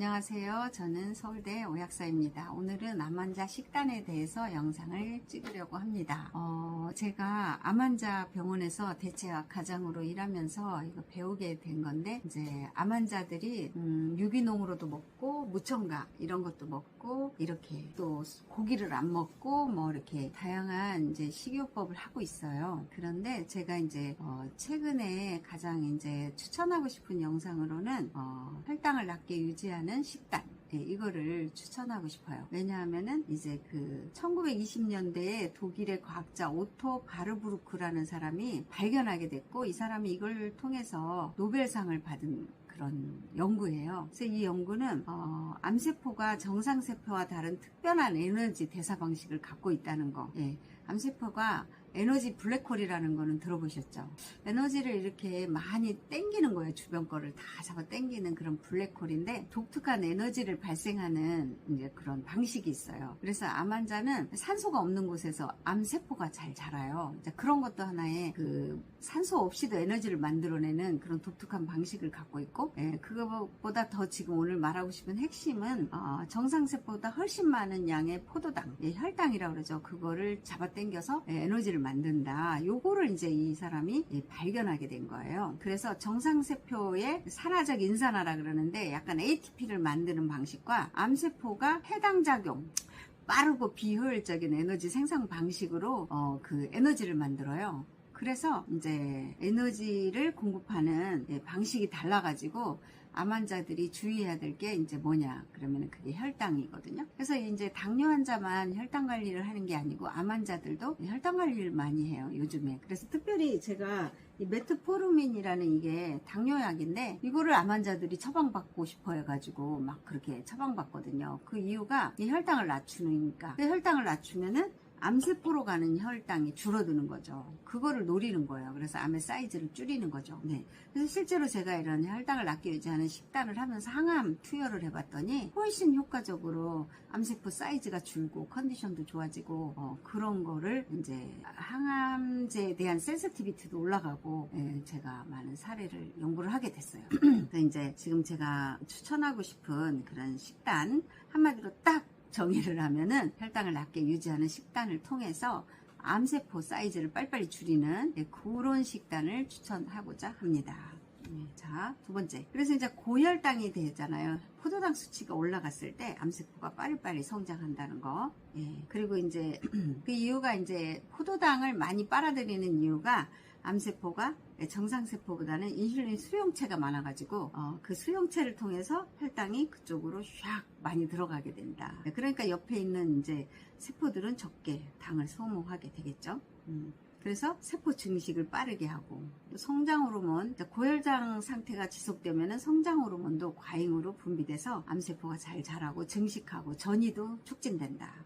안녕하세요. 저는 서울대 오약사입니다. 오늘은 암환자 식단에 대해서 영상을 찍으려고 합니다. 어, 제가 암환자 병원에서 대체학 과장으로 일하면서 이거 배우게 된 건데, 이제 암환자들이 음, 유기농으로도 먹고 무청각 이런 것도 먹고 이렇게 또 고기를 안 먹고 뭐 이렇게 다양한 이제 식이요법을 하고 있어요. 그런데 제가 이제 어, 최근에 가장 이제 추천하고 싶은 영상으로는 어, 혈당을 낮게 유지하는 식단 네, 이거를 추천하고 싶어요. 왜냐하면은 이제 그 1920년대에 독일의 과학자 오토 바르부르크라는 사람이 발견하게 됐고 이 사람이 이걸 통해서 노벨상을 받은 그런 연구예요. 그래서 이 연구는 어, 암세포가 정상세포와 다른 특별한 에너지 대사 방식을 갖고 있다는 거. 예, 암세포가 에너지 블랙홀이라는 거는 들어보셨죠? 에너지를 이렇게 많이 땡기는 거예요. 주변 거를 다 잡아 땡기는 그런 블랙홀인데 독특한 에너지를 발생하는 이제 그런 방식이 있어요. 그래서 암 환자는 산소가 없는 곳에서 암세포가 잘 자라요. 그런 것도 하나의 그 산소 없이도 에너지를 만들어내는 그런 독특한 방식을 갖고 있고, 예, 그것보다 더 지금 오늘 말하고 싶은 핵심은 어, 정상세포보다 훨씬 많은 양의 포도당, 예, 혈당이라고 그러죠. 그거를 잡아 당겨서 예, 에너지를 만든다. 요거를 이제 이 사람이 예, 발견하게 된 거예요. 그래서 정상세포의 산화적 인산화라 그러는데 약간 ATP를 만드는 방식과 암세포가 해당 작용 빠르고 비효율적인 에너지 생산 방식으로 어, 그 에너지를 만들어요. 그래서 이제 에너지를 공급하는 예, 방식이 달라가지고 암 환자들이 주의해야 될 게 이제 뭐냐 그러면 그게 혈당이거든요. 그래서 이제 당뇨 환자만 혈당 관리를 하는 게 아니고 암 환자들도 혈당 관리를 많이 해요 요즘에. 그래서 특별히 제가 이 메트포르민이라는 이게 당뇨약인데 이거를 암 환자들이 처방받고 싶어 해가지고 막 그렇게 처방받거든요. 그 이유가 이 혈당을 낮추니까 그 혈당을 낮추면은 암세포로 가는 혈당이 줄어드는 거죠. 그거를 노리는 거예요. 그래서 암의 사이즈를 줄이는 거죠. 네. 그래서 실제로 제가 이런 혈당을 낮게 유지하는 식단을 하면서 항암 투여를 해봤더니 훨씬 효과적으로 암세포 사이즈가 줄고 컨디션도 좋아지고 어, 그런 거를 이제 항암제에 대한 센서티비티도 올라가고 예, 제가 많은 사례를 연구를 하게 됐어요. 그래서 이제 지금 제가 추천하고 싶은 그런 식단 한마디로 딱 정의를 하면은 혈당을 낮게 유지하는 식단을 통해서 암세포 사이즈를 빨리빨리 줄이는 네, 그런 식단을 추천하고자 합니다. 네, 자, 두 번째. 그래서 이제 고혈당이 되잖아요. 포도당 수치가 올라갔을 때 암세포가 빨리빨리 성장한다는 거. 예, 그리고 이제 그 이유가 이제 포도당을 많이 빨아들이는 이유가 암세포가 정상세포보다는 인슐린 수용체가 많아가지고 어, 그 수용체를 통해서 혈당이 그쪽으로 샥 많이 들어가게 된다. 그러니까 옆에 있는 이제 세포들은 적게 당을 소모하게 되겠죠. 음. 그래서 세포 증식을 빠르게 하고 성장 호르몬 고혈당 상태가 지속되면 성장 호르몬도 과잉으로 분비돼서 암세포가 잘 자라고 증식하고 전이도 촉진된다.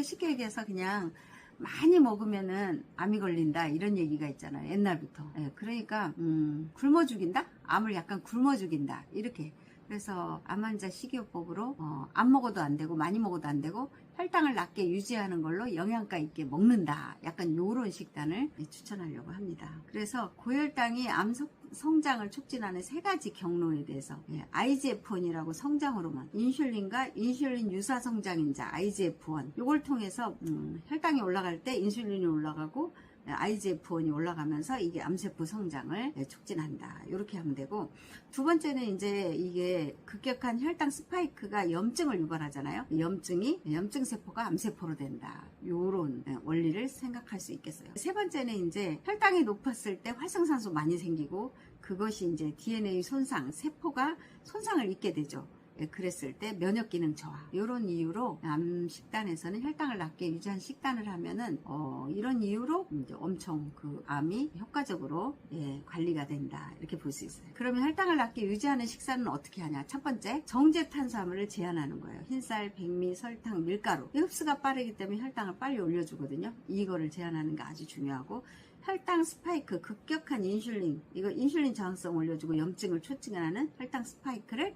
쉽게 얘기해서 그냥 많이 먹으면은 암이 걸린다 이런 얘기가 있잖아요 옛날부터. 예, 그러니까 음, 굶어 죽인다? 암을 약간 굶어 죽인다. 이렇게. 그래서 암 환자 식이요법으로 어, 안 먹어도 안 되고 많이 먹어도 안 되고 혈당을 낮게 유지하는 걸로 영양가 있게 먹는다. 약간 요런 식단을 추천하려고 합니다. 그래서 고혈당이 암 성장을 촉진하는 세 가지 경로에 대해서 예, IGF-1이라고 성장 호르몬, 인슐린과 인슐린 유사 성장인자 IGF-1 이걸 통해서 음, 혈당이 올라갈 때 인슐린이 올라가고 IGF-1이 올라가면서 이게 암세포 성장을 촉진한다. 이렇게 하면 되고 두 번째는 이제 이게 급격한 혈당 스파이크가 염증을 유발하잖아요. 염증이 염증 세포가 암세포로 된다. 이런 원리를 생각할 수 있겠어요. 세 번째는 이제 혈당이 높았을 때 활성산소 많이 생기고 그것이 이제 DNA 손상, 세포가 손상을 입게 되죠. 예, 그랬을 때 면역 기능 저하 이런 이유로 암 식단에서는 혈당을 낮게 유지한 식단을 하면은 어, 이런 이유로 엄청 그 암이 효과적으로 예, 관리가 된다 이렇게 볼 수 있어요. 그러면 혈당을 낮게 유지하는 식사는 어떻게 하냐? 첫 번째 정제 탄수화물을 제한하는 거예요. 흰쌀, 백미, 설탕, 밀가루 흡수가 빠르기 때문에 혈당을 빨리 올려주거든요. 이거를 제한하는 게 아주 중요하고 혈당 스파이크 급격한 인슐린 이거 인슐린 저항성 올려주고 염증을 촉진하는 혈당 스파이크를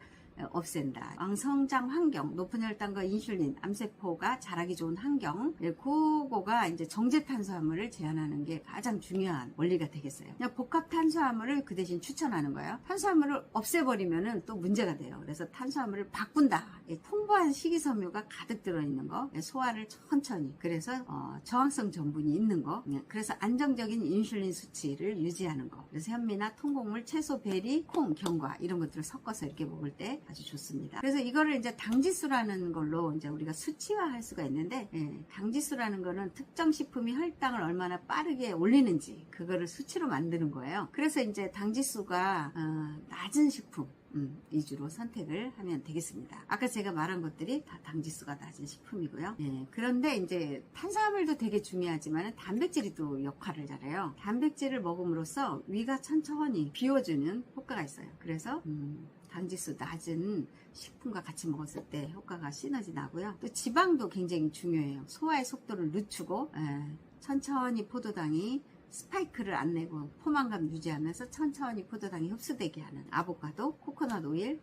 없앤다. 왕성장 환경, 높은 혈당과 인슐린, 암세포가 자라기 좋은 환경, 예, 그거가 이제 정제 탄수화물을 제한하는 게 가장 중요한 원리가 되겠어요. 그냥 복합 탄수화물을 그 대신 추천하는 거예요. 탄수화물을 없애버리면은 또 문제가 돼요. 그래서 탄수화물을 바꾼다. 예, 풍부한 식이섬유가 가득 들어있는 거, 예, 소화를 천천히. 그래서 어, 저항성 전분이 있는 거, 예, 그래서 안정적인 인슐린 수치를 유지하는 거. 그래서 현미나 통곡물, 채소, 베리, 콩, 견과 이런 것들을 섞어서 이렇게 먹을 때 아주 좋습니다. 그래서 이거를 이제 당지수라는 걸로 이제 우리가 수치화할 수가 있는데 예, 당지수라는 거는 특정 식품이 혈당을 얼마나 빠르게 올리는지 그거를 수치로 만드는 거예요. 그래서 이제 당지수가 어, 낮은 식품 음, 위주로 선택을 하면 되겠습니다. 아까 제가 말한 것들이 다 당지수가 낮은 식품이고요. 예, 그런데 이제 탄수화물도 되게 중요하지만 단백질이 또 역할을 잘해요. 단백질을 먹음으로써 위가 천천히 비워주는 효과가 있어요. 그래서 음, 당지수 낮은 식품과 같이 먹었을 때 효과가 시너지 나고요. 또 지방도 굉장히 중요해요. 소화의 속도를 늦추고 예, 천천히 포도당이 스파이크를 안 내고 포만감 유지하면서 천천히 포도당이 흡수되게 하는 아보카도, 코코넛 오일,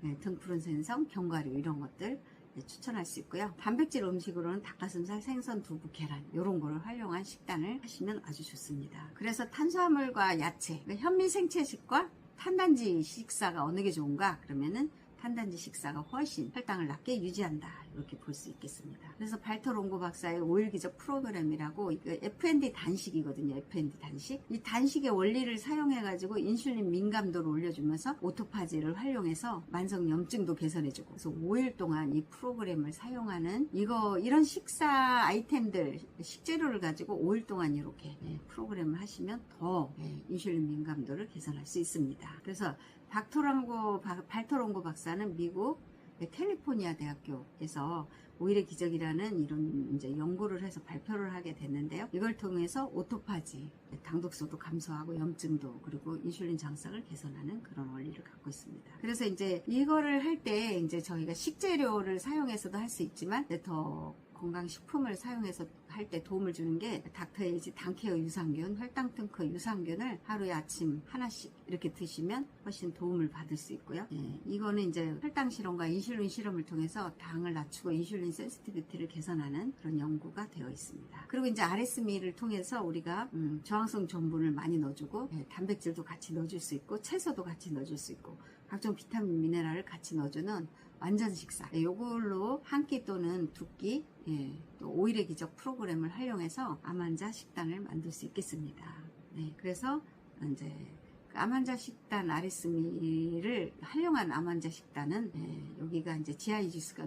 네, 등푸른 생선, 견과류 이런 것들 네, 추천할 수 있고요. 단백질 음식으로는 닭가슴살, 생선, 두부, 계란 이런 거를 활용한 식단을 하시면 아주 좋습니다. 그래서 탄수화물과 야채, 현미 생채식과 탄단지 식사가 어느 게 좋은가? 그러면은 탄단지 식사가 훨씬 혈당을 낮게 유지한다. 이렇게 볼 수 있겠습니다. 그래서 발터 롱고 박사의 5일 기적 프로그램이라고 이거 FND 단식이거든요. FND 단식. 이 단식의 원리를 사용해가지고 인슐린 민감도를 올려주면서 오토파지를 활용해서 만성 염증도 개선해주고 그래서 5일 동안 이 프로그램을 사용하는 이거 이런 식사 아이템들 식재료를 가지고 5일 동안 이렇게 네, 프로그램을 하시면 더 네, 인슐린 민감도를 개선할 수 있습니다. 그래서 박토랑고 발토롱고 박사는 미국 캘리포니아 대학교에서 오일의 기적이라는 이런 이제 연구를 해서 발표를 하게 됐는데요. 이걸 통해서 오토파지, 당독소도 감소하고 염증도 그리고 인슐린 장착을 개선하는 그런 원리를 갖고 있습니다. 그래서 이제 이거를 할 때 이제 저희가 식재료를 사용해서도 할 수 있지만 더 건강식품을 사용해서 할 때 도움을 주는 게 닥터에이지 당케어 유산균, 혈당특허 유산균을 하루에 아침 하나씩 이렇게 드시면 훨씬 도움을 받을 수 있고요. 예, 이거는 이제 혈당 실험과 인슐린 실험을 통해서 당을 낮추고 인슐린 센시티비티를 개선하는 그런 연구가 되어 있습니다. 그리고 이제 RS미를 통해서 우리가 음, 저항성 전분을 많이 넣어주고 예, 단백질도 같이 넣어줄 수 있고 채소도 같이 넣어줄 수 있고 각종 비타민 미네랄을 같이 넣어주는 완전 식사. 예, 요걸로 한 끼 또는 두 끼, 예, 또 오일의 기적 프로그램을 활용해서 암환자 식단을 만들 수 있겠습니다. 네, 그래서 이제 그 암환자 식단 아리스미를 활용한 암환자 식단은 예, 여기가 이제 GI 지수가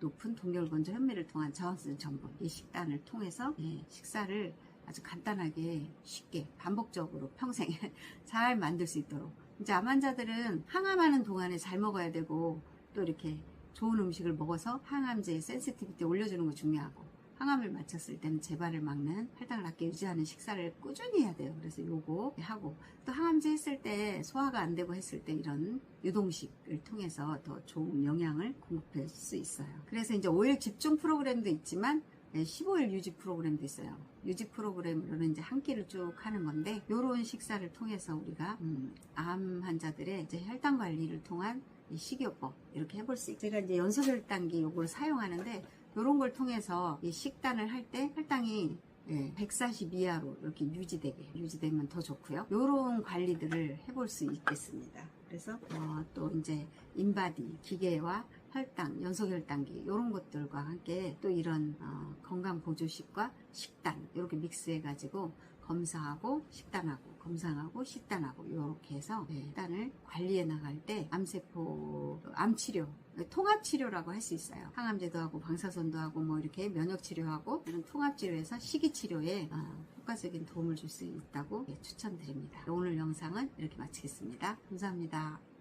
높은 동결건조 현미를 통한 저항성 전분 이 식단을 통해서 예, 식사를 아주 간단하게 쉽게 반복적으로 평생 잘 만들 수 있도록 이제 암 환자들은 항암하는 동안에 잘 먹어야 되고 또 이렇게 좋은 음식을 먹어서 항암제의 센시티비티 올려주는 거 중요하고 항암을 마쳤을 때는 재발을 막는 혈당을 낮게 유지하는 식사를 꾸준히 해야 돼요. 그래서 요거 하고 또 항암제 했을 때 소화가 안 되고 했을 때 이런 유동식을 통해서 더 좋은 영양을 공급할 수 있어요. 그래서 이제 5일 집중 프로그램도 있지만 15일 유지 프로그램도 있어요. 유지 프로그램으로는 이제 한 끼를 쭉 하는 건데 요런 식사를 통해서 우리가 음, 암 환자들의 이제 혈당 관리를 통한 식이요법 이렇게 해볼 수 있고 제가 이제 연소혈당기 요걸 사용하는데 요런 걸 통해서 이 식단을 할 때 혈당이 예, 140 이하로 이렇게 유지되게 유지되면 더 좋고요. 요런 관리들을 해볼 수 있겠습니다. 그래서 어, 또 이제 인바디 기계와 혈당, 연소혈당기 이런 것들과 함께 또 이런 어, 건강 보조식과 식단 이렇게 믹스해 가지고 검사하고 식단하고 검사하고 식단하고 이렇게 해서 네, 식단을 관리해 나갈 때 암세포 암치료 통합 치료라고 할 수 있어요. 항암제도 하고 방사선도 하고 뭐 이렇게 면역 치료하고 이런 통합 치료에서 식이 치료에 어, 효과적인 도움을 줄 수 있다고 예, 추천드립니다. 오늘 영상은 이렇게 마치겠습니다. 감사합니다.